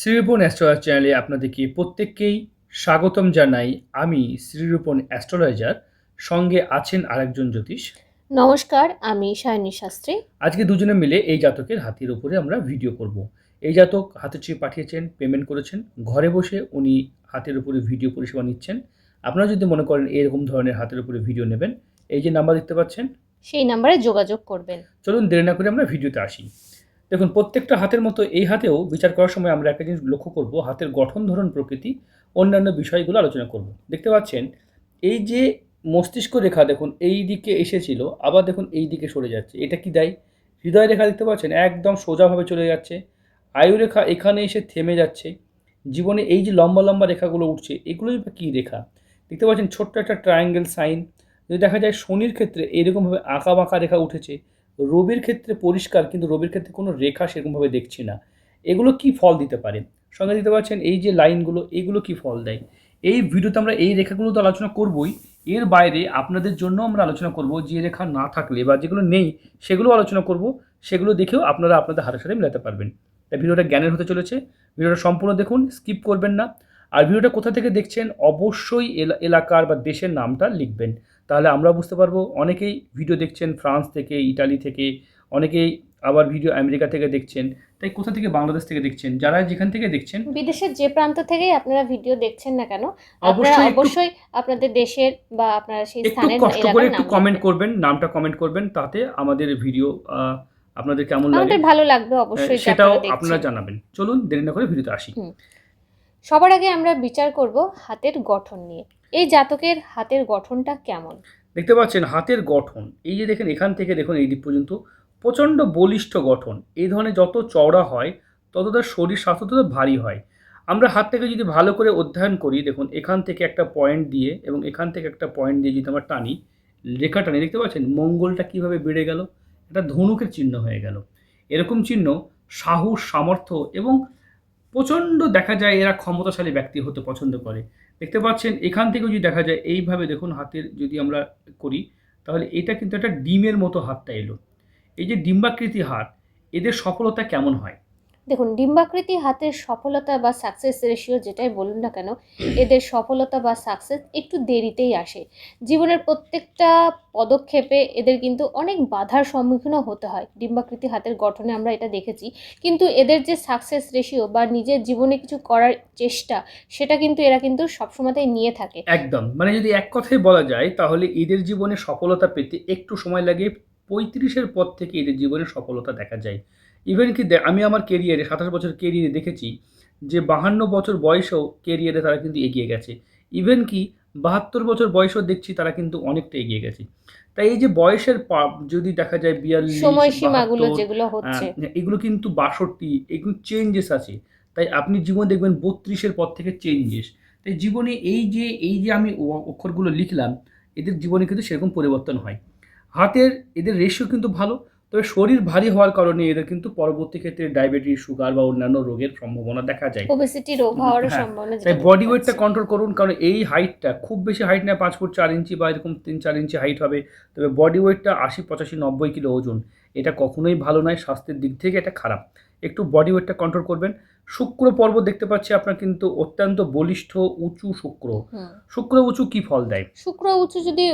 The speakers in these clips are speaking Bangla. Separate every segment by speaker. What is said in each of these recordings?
Speaker 1: শ্রীরূপন অ্যাস্ট্রোলজার চ্যানেলে আপনাদেরকে প্রত্যেককেই স্বাগতম জানাই। আমি শ্রীরূপন অ্যাস্ট্রোলজার সঙ্গে আছেন আরেকজন জ্যোতিষ।
Speaker 2: নমস্কার আমি সায়নী শাস্ত্রী।
Speaker 1: আজকে দুজনে মিলে এই জাতকের হাতের উপরে আমরা ভিডিও করব। এই জাতক হাতের চেয়ে পাঠিয়েছেন পেমেন্ট করেছেন ঘরে বসে উনি হাতের উপরে ভিডিও পরিষেবা নিচ্ছেন। আপনারা যদি মনে করেন এরকম ধরনের হাতের উপরে ভিডিও নেবেন এই যে নাম্বার দেখতে পাচ্ছেন।
Speaker 2: সেই নাম্বারে যোগাযোগ করবেন।
Speaker 1: চলুন দেরি না করে আমরা ভিডিওতে আসি। দেখুন, প্রত্যেকটা হাতের মতো এই হাতেও বিচার করার সময় আমরা একটা জিনিস লক্ষ্য করব, হাতের গঠন ধরন প্রকৃতি, অন্যান্য বিষয়গুলো আলোচনা করব। দেখতে পাচ্ছেন, এই যে মস্তিষ্ক রেখা দেখুন, এই দিকে এসেছিল, আবার দেখুন এই দিকে সরে যাচ্ছে, এটা কি দেয়? হৃদয় রেখা দেখতে পাচ্ছেন, একদম সোজাভাবে চলে যাচ্ছে, আয়ু রেখা এখানে এসে থেমে যাচ্ছে, জীবনে এই যে লম্বা লম্বা রেখাগুলো উঠছে, এগুলোই বা কী রেখা? দেখতে পাচ্ছেন, ছোট্ট একটা ট্রায়াঙ্গেল সাইন যদি দেখা যায় শনির ক্ষেত্রে এরকমভাবে আঁকা বাঁকা রেখা উঠেছে রবির ক্ষেত্রে পরিষ্কার, কিন্তু রবির ক্ষেত্রে কোনো রেখা সেরকমভাবে দেখছি না। এগুলো কি ফল দিতে পারে? সঙ্গে দিতে পারছেন এই যে লাইনগুলো এইগুলো কি ফল দেয়? এই ভিডিওতে আমরা এই রেখাগুলো তো আলোচনা করবই। এর বাইরে আপনাদের জন্য আমরা আলোচনা করব যে রেখা না থাকলে বা যেগুলো নেই সেগুলো আলোচনা করব। সেগুলো দেখেও আপনারা আপনাদের হাতের সাথে মেলাতে পারবেন। তাই ভিডিওটা জ্ঞানের হতে চলেছে। ভিডিওটা সম্পূর্ণ দেখুন, স্কিপ করবেন না। আর ভিডিওটা কোথা থেকে দেখছেন অবশ্যই এলাকার বা দেশের নামটা লিখবেন। তাহলে আমরা বুঝতে পারব অনেকেই ভিডিও দেখছেন ফ্রান্স থেকে ইটালি থেকে অনেকেই আবার ভিডিও আমেরিকা থেকে দেখছেন। তাই কোথা থেকে বাংলাদেশ থেকে দেখছেন? যারা যেখান থেকে দেখছেন।
Speaker 2: বিদেশের যে প্রান্ত থেকেই আপনারা ভিডিও দেখছেন না কেন আপনারা
Speaker 1: অবশ্যই
Speaker 2: অবশ্যই আপনাদের দেশের বা আপনারা সেই স্থানের
Speaker 1: কষ্ট করে একটু কমেন্ট করবেন নামটা কমেন্ট করবেন তাতে আমাদের ভিডিও আহ, আপনাদের কেমন লাগে?
Speaker 2: আমাদের ভালো লাগবে অবশ্যই
Speaker 1: সেটাও
Speaker 2: আপনারা
Speaker 1: আপনারা জানাবেন। চলুন দেরি না করে ভিডিওতে আসি।
Speaker 2: সবার আগে আমরা বিচার করব হাতের গঠন নিয়ে। এই জাতকের হাতের গঠনটা কেমন?
Speaker 1: দেখতে পাচ্ছেন হাতের গঠন। এই যে দেখেন, এখান থেকে দেখুন এই দিক পর্যন্ত প্রচণ্ড বলিষ্ঠ গঠন। এই ধরনের যত চওড়া হয়, তত তার শরীর স্বাস্থ্য তত ভারী হয়। আমরা হাতটাকে যদি ভালো করে অধ্যয়ন করি, দেখুন এখান থেকে একটা পয়েন্ট দিয়ে এবং এখান থেকে একটা পয়েন্ট দিয়ে যদি আমরা টানি, রেখা টানি, দেখতে পাচ্ছেন মঙ্গলটা কীভাবে বেড়ে গেল? এটা ধনুকের চিহ্ন হয়ে গেল। এরকম চিহ্ন সাহস, সামর্থ্য এবং প্রচণ্ড দেখা যায় এরা ক্ষমতাশালী ব্যক্তি হতে পছন্দ করে। দেখতে পাচ্ছেন, এখান থেকে যদি দেখা যায়, এইভাবে দেখুন হাতের যদি আমরা করি, তাহলে এটা কিন্তু একটা ডিমের মতো হাতটা এলো। এই যে ডিম্বাকৃতি হাত, এদের সফলতা কেমন হয়?
Speaker 2: দেখুন, ডিম্বাকৃতি হাতের সফলতা বা সাকসেস রেশিও যেটাই বলুন না কেন, এদের সফলতা বা সাকসেস একটু দেরিতেই আসে। জীবনের প্রত্যেকটা পদক্ষেপে এদের কিন্তু অনেক বাধার সম্মুখীনও হতে হয়। ডিম্বাকৃতি হাতের গঠনে আমরা এটা দেখেছি। কিন্তু এদের যে সাকসেস রেশিও বা নিজের জীবনে কিছু করার চেষ্টা, সেটা কিন্তু এরা কিন্তু সবসময়তেই নিয়ে থাকে।
Speaker 1: একদম। মানে যদি এক কথায় বলা যায়, তাহলে এদের জীবনে সফলতা পেতে একটু সময় লাগে পঁয়ত্রিশের পর থেকে এদের জীবনে সফলতা দেখা যায়। ইভেন কি আমি আমার কেরিয়ারে সাতাশ বছর কেরিয়ারে দেখেছি যে বাহান্ন বছর বয়সেও কেরিয়ারে তারা কিন্তু এগিয়ে গেছে। ইভেন কি বাহাত্তর বছর বয়সেও দেখছি তারা কিন্তু অনেকটা এগিয়ে গেছে। তাই এই যে বয়সের যদি দেখা যায় বিয়াল্লিশ
Speaker 2: সময়সীমাগুলো যেগুলো হচ্ছে।
Speaker 1: এগুলো কিন্তু বাষট্টি এগুলো চেঞ্জেস আছে। তাই আপনি জীবনে দেখবেন বত্রিশের পর থেকে চেঞ্জেস তাই জীবনে এই যে এই যে আমি অক্ষরগুলো লিখলাম এদের জীবনে কিন্তু সেরকম পরিবর্তন হয়। হাতের এদের রেশিও কিন্তু ভালো তবে শরীর ভারী হওয়ার কারণে এদের কিন্তু পরবর্তী ক্ষেত্রে ডায়াবেটিস সুগার বা অন্যান্য রোগের সম্ভাবনা দেখা যায়।
Speaker 2: ওবেসিটি রোগ হওয়ার
Speaker 1: হ্যাঁ,
Speaker 2: সম্ভাবনা
Speaker 1: তাই বডি ওয়েটটা কন্ট্রোল করুন কারণ এই হাইটটা খুব বেশি হাইট না পাঁচ ফুট চার ইঞ্চি বা এরকম তিন চার ইঞ্চি হাইট হবে তবে বডি ওয়েটটা আশি পঁচাশি নব্বই কিলো ওজন এটা কখনোই ভালো নয় স্বাস্থ্যের দিক থেকে এটা খারাপ। একটু বডি ওয়েটটা কন্ট্রোল করবেন শুক্র পর্ব দেখতে পাচ্ছি আপনার কিন্তু অত্যন্ত বলিষ্ঠ উঁচু শুক্র। শুক্র উঁচু কি ফল দেয়?
Speaker 2: শুক্র উঁচু যদি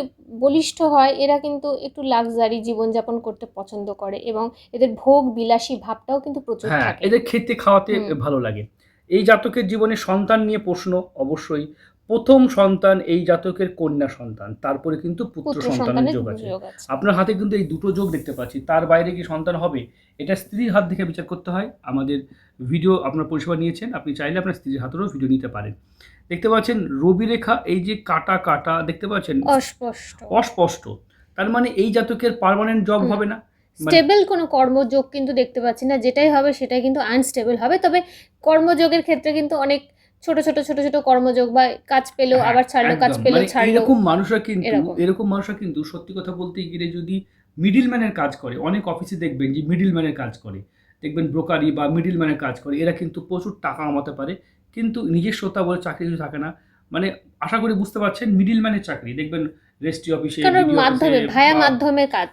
Speaker 2: বলিষ্ঠ হয় এরা কিন্তু একটু লাক্সারি জীবনযাপন করতে পছন্দ করে এবং এদের ভোগ বিলাসী ভাবটাও কিন্তু প্রচুর
Speaker 1: হ্যাঁ
Speaker 2: থাকে।
Speaker 1: এদের খেতে খাওয়াতে ভালো লাগে। এই জাতকের জীবনে সন্তান নিয়ে প্রশ্ন অবশ্যই। প্রথম সন্তান এই জাতকের কন্যা সন্তান তারপরে কিন্তু পুত্র সন্তানের যোগ আছে। আপনার হাতে কিন্তু এই দুটো যোগ দেখতে পাচ্ছি তার বাইরে কি সন্তান হবে? এটা স্ত্রীর হাত দেখে বিচার করতে হয়। আমাদের ভিডিও আপনার পরিষেবা নিয়েছেন আপনি চাইলে আপনার স্ত্রীর হাতেরও ভিডিও নিতে পারেন। দেখতে পাচ্ছেন রবি রেখা এই যে কাটা কাটা দেখতে পাচ্ছেন?
Speaker 2: অস্পষ্ট।
Speaker 1: অস্পষ্ট। তার মানে এই জাতকের পার্মানেন্ট জব হবে না? মানে-
Speaker 2: স্টেবল কোনো কর্মযোগ কিন্তু দেখতে পাচ্ছি না যেটাই হবে সেটাই কিন্তু আনস্টেবল হবে। তবে কর্মযোগের ক্ষেত্রে কিন্তু অনেক ছোট ছোট ছোট ছোট কর্মযোগ বা কাজ পেল
Speaker 1: হ্যাঁ,
Speaker 2: আবার ছাড়লো কাজ পেল
Speaker 1: মানে
Speaker 2: ছাড়লো
Speaker 1: এরকম মানুষরা কিন্তু
Speaker 2: এরকম।
Speaker 1: মানুষরা কিন্তু সত্যি কথা বলতে গেলে যদি মিডিল ম্যানের কাজ করে অনেক অফিসে দেখবেন যে মিডিল ম্যানের কাজ করে দেখবেন ব্রোকারি বা মিডিল ম্যানের কাজ করে এরা কিন্তু প্রচুর টাকা কামাতে পারে কিন্তু নিজস্বতা বলে চাকরি কিছু থাকে না মানে আশা করি বুঝতে পারছেন মিডিল ম্যানের চাকরি দেখবেন রেস্টি অফিসে
Speaker 2: মাধ্যমে ভায়া মাধ্যমে কাজ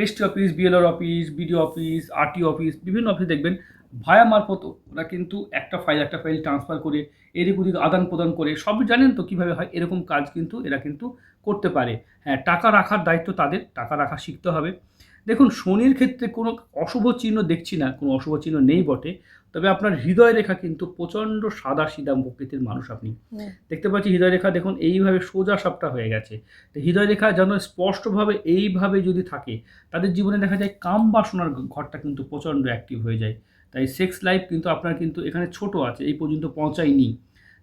Speaker 1: রেস্টি office BLR office BDO office RT office বিভিন্ন অফিস দেখবেন ভায়া মারফত ওরা কিন্তু একটা ফাইল একটা ফাইল ট্রান্সফার করে এদিক ওদিক আদান প্রদান করে সব জানেন তো কীভাবে হয় এরকম কাজ কিন্তু এরা কিন্তু করতে পারে। হ্যাঁ টাকা রাখার দায়িত্ব তাদের টাকা রাখা শিখতে হবে। দেখুন শনির ক্ষেত্রে কোনো অশুভ চিহ্ন দেখছি না কোনো অশুভ চিহ্ন নেই বটে তবে আপনার হৃদয় রেখা কিন্তু প্রচণ্ড সাদা সিধা প্রকৃতির মানুষ আপনি। দেখতে পাচ্ছি হৃদয় রেখা দেখুন এইভাবে সোজা সাপটা হয়ে গেছে। তো হৃদয় রেখা যেন স্পষ্টভাবে এইভাবে যদি থাকে তাদের জীবনে দেখা যায় কাম বাসনার ঘরটা কিন্তু প্রচণ্ড অ্যাক্টিভ হয়ে যায়। তাই সেক্স লাইফ কিন্তু আপনার কিন্তু এখানে ছোট আছে এই পর্যন্ত পৌঁছায়নি।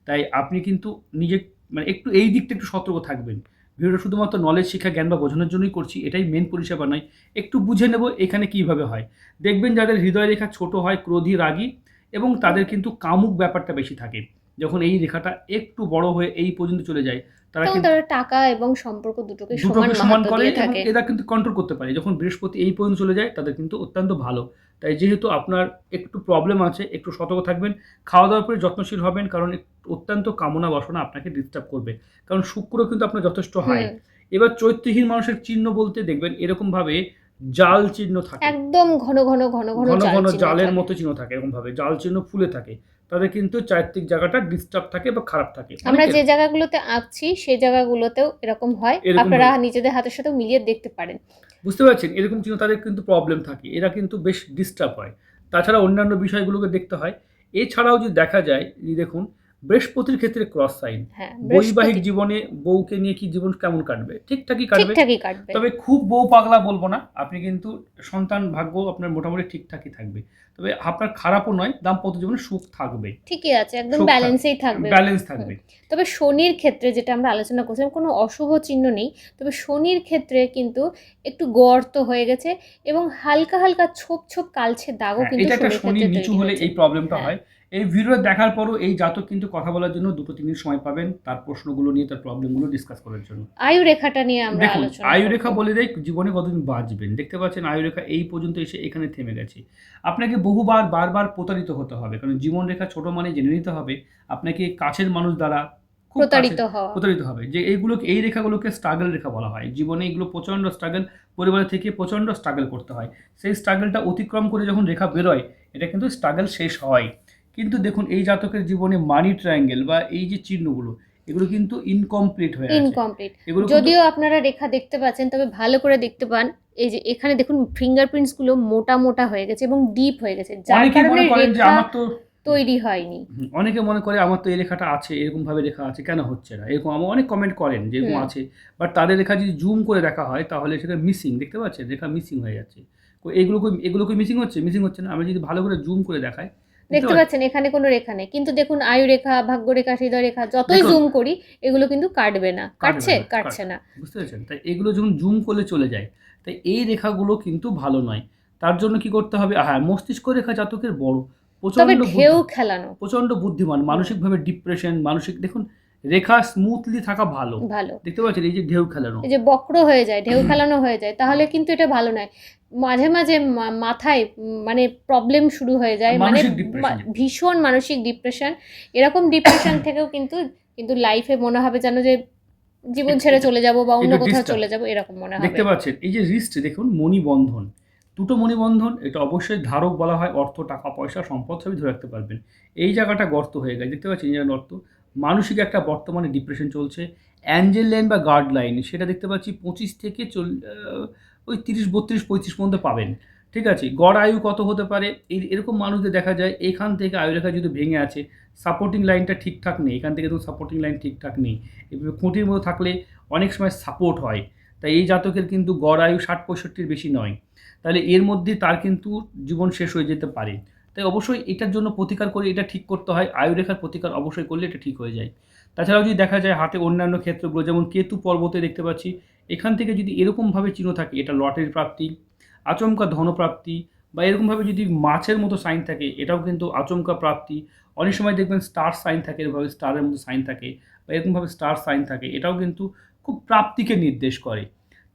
Speaker 1: তাই আপনি কিন্তু নিজে মানে একটু এই দিকটা একটু সতর্ক থাকবেন। ভিডিওটা শুধুমাত্র নলেজ শিক্ষা জ্ঞান বা বোঝানোর জন্যই করছি এটাই মেন পরিষেবা নয়। একটু বুঝে নেব এখানে কীভাবে হয়। দেখবেন যাদের হৃদয় রেখা ছোট হয় ক্রোধী রাগী এবং তাদের কিন্তু কামুক ব্যাপারটা বেশি থাকে। যখন এই রেখাটা একটু বড় হয়ে এই পর্যন্ত চলে যায় তারা কিন্তু
Speaker 2: তারা টাকা এবং সম্পর্ক দুটোকে সমান
Speaker 1: করে এরা কিন্তু কন্ট্রোল করতে পারে। যখন বৃহস্পতি এই পর্যন্ত চলে যায় তাদের কিন্তু অত্যন্ত ভালো। তাই যেহেতু আপনার একটু প্রবলেম আছে একটু সতর্ক থাকবেন। খাওয়া দাওয়ার পরে যত্নশীল হবেন কারণ অত্যন্ত কামনা বাসনা আপনাকে ডিস্টার্ব করবে। কারণ শুক্র কিন্তু আপনার যথেষ্ট হাই এবার চৈত্রহীন মানুষের চিহ্ন বলতে দেখবেন এরকম ভাবে জাল চিহ্ন থাকে।
Speaker 2: একদম ঘন ঘন ঘন ঘন
Speaker 1: ঘন ঘন জালের মতো চিহ্ন থাকে এরকম ভাবে জাল চিহ্ন ফুলে থাকে। তাদের কিন্তু চারিত্রিক জায়গাটা ডিস্টার্ব থাকে বা খারাপ থাকে।
Speaker 2: আমরা যে জায়গাগুলোতে আঁকছি সেই জায়গাগুলোতেও এরকম হয়। আপনারা নিজেদের হাতের সাথে মিলিয়ে দেখতে পারেন।
Speaker 1: বুঝতে পারছেন? এরকম চিহ্ন তাদের কিন্তু প্রবলেম থাকে। এরা কিন্তু বেশ ডিস্টার্ব হয়। তাছাড়া অন্যান্য বিষয়গুলোকে দেখতে হয়। এছাড়াও যদি দেখা যায় দেখুন বৃহস্পতির ক্ষেত্রে ক্রস সাইন
Speaker 2: হ্যাঁ
Speaker 1: বৈবাহিক জীবনে বউকে নিয়ে কি জীবন কেমন কাটবে? ঠিকঠাকই কাটবে। তবে খুব বউ পাগলা বলব না আপনি কিন্তু সন্তান ভাগ্য আপনার মোটামুটি ঠিকঠাকই থাকবে। তবে আপনার খারাপও নয় দাম্পত্য জীবনে সুখ থাকবে।
Speaker 2: ঠিকই আছে একদম ব্যালেন্সেই থাকবে।
Speaker 1: ব্যালেন্স থাকবে।
Speaker 2: তবে শনির ক্ষেত্রে যেটা আমরা আলোচনা করছিলাম কোনো অশুভ চিহ্ন নেই। তবে শনির ক্ষেত্রে কিন্তু একটু গর্ত হয়ে গেছে এবং হালকা হালকা ছোপ ছোপ কালছে দাগও
Speaker 1: হ্যাঁ,
Speaker 2: কিন্তু
Speaker 1: এটা একটা শনি নিচু হলে। এই প্রবলেমটা
Speaker 2: হ্যাঁ।
Speaker 1: এই ভিডিও দেখার পরও এই জাতক কিন্তু কথা বলার জন্য দুটো তিন দিন সময় পাবেন। তার প্রশ্নগুলো নিয়ে তার প্রবলেমগুলো ডিসকাস করার জন্য।
Speaker 2: আয়ু রেখাটা নিয়ে আমরা
Speaker 1: দেখুন আয়ু রেখা বলে দেয় জীবনে কতদিন বাঁচবেন? দেখতে পাচ্ছেন আয়ু রেখা এই পর্যন্ত এসে এখানে থেমে গেছে। আপনাকে বহুবার বারবার প্রতারিত হতে হবে। কারণ জীবন রেখা ছোট মানে জেনে নিতে হবে আপনাকে কাছের মানুষ দ্বারা খুব
Speaker 2: প্রতারিত হওয়া।
Speaker 1: প্রতারিত হবে। যে এইগুলোকে এই রেখাগুলোকে স্ট্রাগল রেখা বলা হয়। জীবনে এগুলো প্রচণ্ড স্ট্রাগল পরিবারের থেকে প্রচণ্ড স্ট্রাগল করতে হয়। সেই স্ট্রাগলটা অতিক্রম করে যখন রেখা বেরোয় এটা কিন্তু স্ট্রাগল শেষ হয়। কিন্তু দেখুন এই জাতকের জীবনে মানি ট্রায়াঙ্গেল বা এই যে চিহ্নগুলো এগুলো কিন্তু ইনকমপ্লিট হয়ে
Speaker 2: ইনকমপ্লিট যদিও আপনারা রেখা দেখতে পাচ্ছেন তবে ভালো করে দেখতে পান এই যে এখানে দেখুন ফিঙ্গারপ্রিন্টসগুলো মোটা মোটা হয়ে গেছে এবং ডিপ হয়ে গেছে যার
Speaker 1: অনেকে
Speaker 2: কারণে রেখা
Speaker 1: আমার তো
Speaker 2: তৈরি হয়নি।
Speaker 1: অনেকে মনে করে আমার তো এই লেখাটা আছে এরকম ভাবে লেখা আছে কেন হচ্ছে না? এরকম আমার অনেক কমেন্ট করেন যে এরকম আছে বাট তাদের লেখা যদি জুম করে দেখা হয় তাহলে সেটা মিসিং দেখতে পাচ্ছেন? রেখা মিসিং হয়ে যাচ্ছে। কো- এগুলো কই- এগুলো কি মিসিং হচ্ছে? মিসিং হচ্ছে না। আমি যদি ভালো করে জুম করে দেখাই দেখতে? পাচ্ছেন
Speaker 2: এখানে কোনো রেখা নেই। কিন্তু দেখুন আয়ু রেখা ভাগ্য রেখা হৃদয় রেখা যতই জুম করি এগুলো কিন্তু কাটবে না। কাটছে? কাটছে না।
Speaker 1: বুঝতে পেরেছেন? তাই এগুলো যখন জুম করলে চলে যায় তাই এই রেখাগুলো কিন্তু ভালো নয়। তার জন্য কি করতে হবে? হ্যাঁ মস্তিষ্ক রেখা জাতকের বড়। প্রচণ্ড
Speaker 2: ঢেউ খেলানো।
Speaker 1: প্রচণ্ড বুদ্ধিমান মানসিকভাবে ডিপ্রেশন মানসিক দেখুন রেখা স্মুথলি থাকা ভালো।
Speaker 2: ভালো।
Speaker 1: দেখতে পাচ্ছেন এই যে ঢেউ খেলানো।
Speaker 2: এই যে বক্র হয়ে যায় ঢেউ খেলানো হয়ে যায় তাহলে কিন্তু এটা ভালো নয়। মাঝে মাঝে মাথায় মানে প্রবলেম শুরু হয়ে যায় মানে ভীষণ মানসিক ডিপ্রেশন এরকম ডিপ্রেশন থেকেও কিন্তু কিন্তু লাইফে মনে হবে যেন যে জীবন ছেড়ে চলে যাব বা অন্য কোথাও চলে যাব এরকম মনে হবে।
Speaker 1: দেখতে পাচ্ছেন এই যে রিস্ট দেখুন মণিবন্ধন। দুটো মণিবন্ধন এটা অবশ্যই ধারক বলা হয় অর্থ টাকা পয়সা সম্পদ সবই ধরে রাখতে পারবেন। এই জায়গাটা গর্ত হয়ে গেছে দেখতে পাচ্ছেন এই গর্ত। মানসিক একটা বর্তমানে ডিপ্রেশন চলছে। অ্যাঞ্জেল লাইন বা গার্ড লাইন সেটা দেখতে পাচ্ছি পঁচিশ থেকে চল ওই তিরিশ, বত্রিশ, পঁয়ত্রিশ পর্যন্ত পাবেন। ঠিক আছে? গড় আয়ু কত হতে পারে? এই এরকম মানুষদের দেখা যায়, এখান থেকে আয়ু রেখা যদি ভেঙে আছে সাপোর্টিং লাইনটা ঠিকঠাক নেই, এখান থেকে তো সাপোর্টিং লাইন ঠিকঠাক নেই। এভাবে খুঁটির মতো থাকলে অনেক সময় সাপোর্ট হয়। তাই এই জাতকের কিন্তু গড় আয়ু ষাট, পঁয়ষট্টির বেশি নয়। তাহলে এর মধ্যে তার কিন্তু জীবন শেষ হয়ে যেতে পারে। তাই অবশ্যই এটার জন্য প্রতিকার করে এটা ঠিক করতে হয়। আয়ুরেখার প্রতিকার অবশ্যই করলে এটা ঠিক হয়ে যায়। তাছাড়াও যদি দেখা যায় হাতে অন্যান্য ক্ষেত্রগুলো, যেমন কেতু পর্বতে দেখতে পাচ্ছি, এখান থেকে যদি এরকমভাবে চিহ্ন থাকে, এটা লটারির প্রাপ্তি, আচমকা ধনপ্রাপ্তি বা এরকমভাবে যদি মাছের মতো সাইন থাকে, এটাও কিন্তু আচমকা প্রাপ্তি। অনেক সময় দেখবেন স্টার সাইন থাকে এরভাবে স্টারের মতো সাইন থাকে, বা এরকমভাবে স্টার সাইন থাকে, এটাও কিন্তু খুব প্রাপ্তিকে নির্দেশ করে।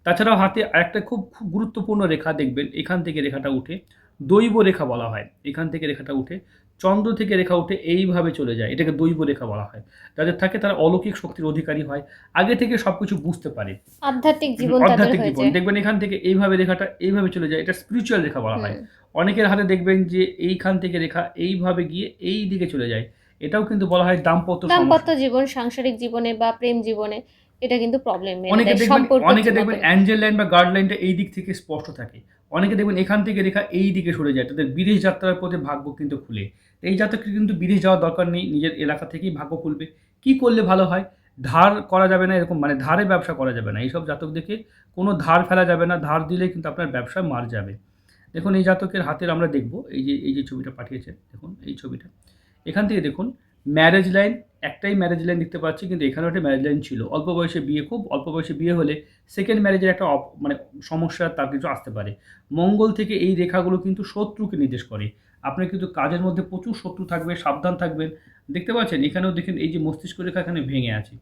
Speaker 1: তাছাড়াও হাতে খুব খুব গুরুত্বপূর্ণ রেখা দেখবেন, এখান থেকে রেখাটা উঠে। দৈব রেখা বলা হয়। এখান থেকে রেখাটা উঠে চন্দ্র থেকে রেখা উঠে এইভাবে চলে যায়। এটাকে দৈব রেখা বলা হয়। যাদের থাকে তারা অলৌকিক শক্তির অধিকারী হয়। আগে থেকে সবকিছু বুঝতে পারে।
Speaker 2: আধ্যাত্মিক জীবন
Speaker 1: আধ্যাত্মিক জীবন। দেখবেন এখান থেকে এইভাবে রেখাটা এইভাবে চলে যায়। এটা স্পিরিচুয়াল রেখা বলা হয়। অনেকের হাতে দেখবেন যে এইখান থেকে রেখা এইভাবে গিয়ে এই দিকে চলে যায়। এটাও কিন্তু বলা হয় দাম্পত্য
Speaker 2: দাম্পত্য জীবন সাংসারিক জীবনে বা প্রেম জীবনে এটা কিন্তু প্রবলেম
Speaker 1: অনেকে দেখবেন অনেকে দেখবেন অ্যাঞ্জেল লাইন বা গার্ড লাইনটা এই দিক থেকে স্পষ্ট থাকে। অনেকে দেখবেন এখান থেকে রেখা এই দিকে সরে যায়, তাদের বিদেশ যাত্রার পথে ভাগ্য কিন্তু খুলে। এই জাতকের কিন্তু বিদেশ যাওয়ার দরকার নেই, নিজের এলাকা থেকেই ভাগ্য খুলবে। কি করলে ভালো হয়? ধার করা যাবে না এরকম মানে ধারে ব্যবসা করা যাবে না। এইসব জাতক দেখে কোনো ধার ফেলা যাবে না, ধার দিলে কিন্তু আপনার ব্যবসা মার যাবে। দেখুন, এই জাতকের হাতের আমরা দেখব, এই যে এই যে ছবিটা পাঠিয়েছে দেখুন, এই ছবিটা। এখান থেকে দেখুন ম্যারেজ লাইন একটাই ম্যারেজ লাইন দেখতে পাচ্ছি, কিন্তু এখানেও একটা ম্যারেজ লাইন ছিল। অল্প বয়সে বিয়ে, খুব অল্প বয়সে বিয়ে হলে সেকেন্ড ম্যারেজের একটা মানে সমস্যা, তার কিছু আসতে পারে। মঙ্গল থেকে এই রেখাগুলো কিন্তু শত্রুকে নির্দেশ করে। আপনার কিন্তু কাজের মধ্যে প্রচুর শত্রু থাকবে, সাবধান থাকবেন। দেখতে পাচ্ছেন, এখানেও দেখেন, এই যে মস্তিষ্ক রেখা এখানে ভেঙে আছে।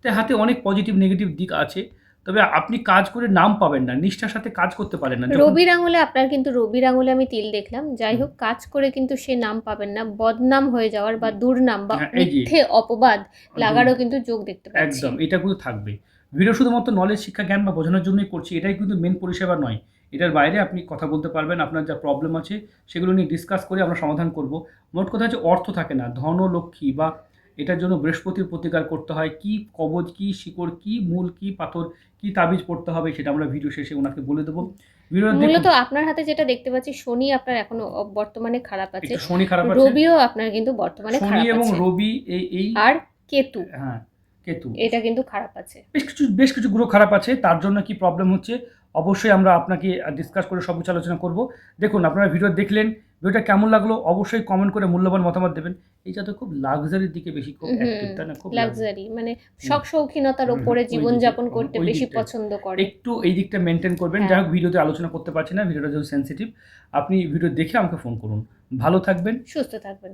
Speaker 1: তাই হাতে অনেক পজিটিভ নেগেটিভ দিক আছে। তবে আপনি কাজ করে নাম পাবেন না নিষ্ঠার সাথে কাজ করতে পারেন না।
Speaker 2: রবির আঙুলে আপনার কিন্তু রবির আঙুলে আমি তিল দেখলাম। যাই হোক কাজ করে কিন্তু সে নাম পাবেন না বদনাম হয়ে যাওয়ার বা দুর্নাম বা
Speaker 1: হ্যাঁ।
Speaker 2: মিথ্যে অপবাদ লাগারও কিন্তু যোগ দেখতে পাচ্ছি।
Speaker 1: একদম এটা কিন্তু থাকবে। ভিডিও শুধুমাত্র নলেজ শিক্ষা জ্ঞান বা বোঝানোর জন্যই করছি এটাই কিন্তু মেন পরিষেবা নয়। এটার বাইরে আপনি কথা বলতে পারবেন আপনার যা প্রবলেম আছে সেগুলো নিয়ে ডিসকাস করে আমরা সমাধান করব। মোট কথা হচ্ছে অর্থ থাকে না ধন লক্ষ্মী বা এটার জন্য বৃহস্পতির প্রতিকার করতে হয়। কি কবজ কি শিকড় কি মূল কি পাথর কি তাবিজ পড়তে হবে সেটা আমরা ভিডিও শেষে ওনাকে বলে দেবো।
Speaker 2: মূলত আপনার হাতে যেটা দেখতে পাচ্ছি শনি আপনার এখনও বর্তমানে খারাপ আছে।
Speaker 1: শনি খারাপ আছে।
Speaker 2: রবিও আপনার কিন্তু বর্তমানে
Speaker 1: শনি
Speaker 2: খারাপ
Speaker 1: এবং রবি এই এই
Speaker 2: আর কেতু।
Speaker 1: হ্যাঁ কেতু।
Speaker 2: এটা কিন্তু খারাপ আছে।
Speaker 1: বেশ কিছু বেশ কিছু গ্রহ খারাপ আছে তার জন্য কি প্রবলেম হচ্ছে? অবশ্যই আমরা আপনাকে ডিসকাস করে সব কিছু আলোচনা করব। দেখুন আপনারা ভিডিও দেখলেন ভিডিওটা কেমন লাগল অবশ্যই কমেন্ট করে মূল্যবান মতামত দেবেন। এইটা তো খুব লাক্সারির দিকে বেশি খুব অ্যাক্টিভ তাই না? খুব
Speaker 2: লাক্সারি মানে শখ শৌখিনতার উপরে
Speaker 1: জীবন যাপন
Speaker 2: জীবনযাপন করতে বেশি পছন্দ করে।
Speaker 1: একটু এই দিকটা মেনটেন করবেন।
Speaker 2: যাক
Speaker 1: যাই হোক ভিডিওতে আলোচনা করতে পারছি না ভিডিওটা যেহেতু সেনসিটিভ আপনি ভিডিও দেখে আমাকে ফোন করুন। ভালো থাকবেন।
Speaker 2: সুস্থ থাকবেন।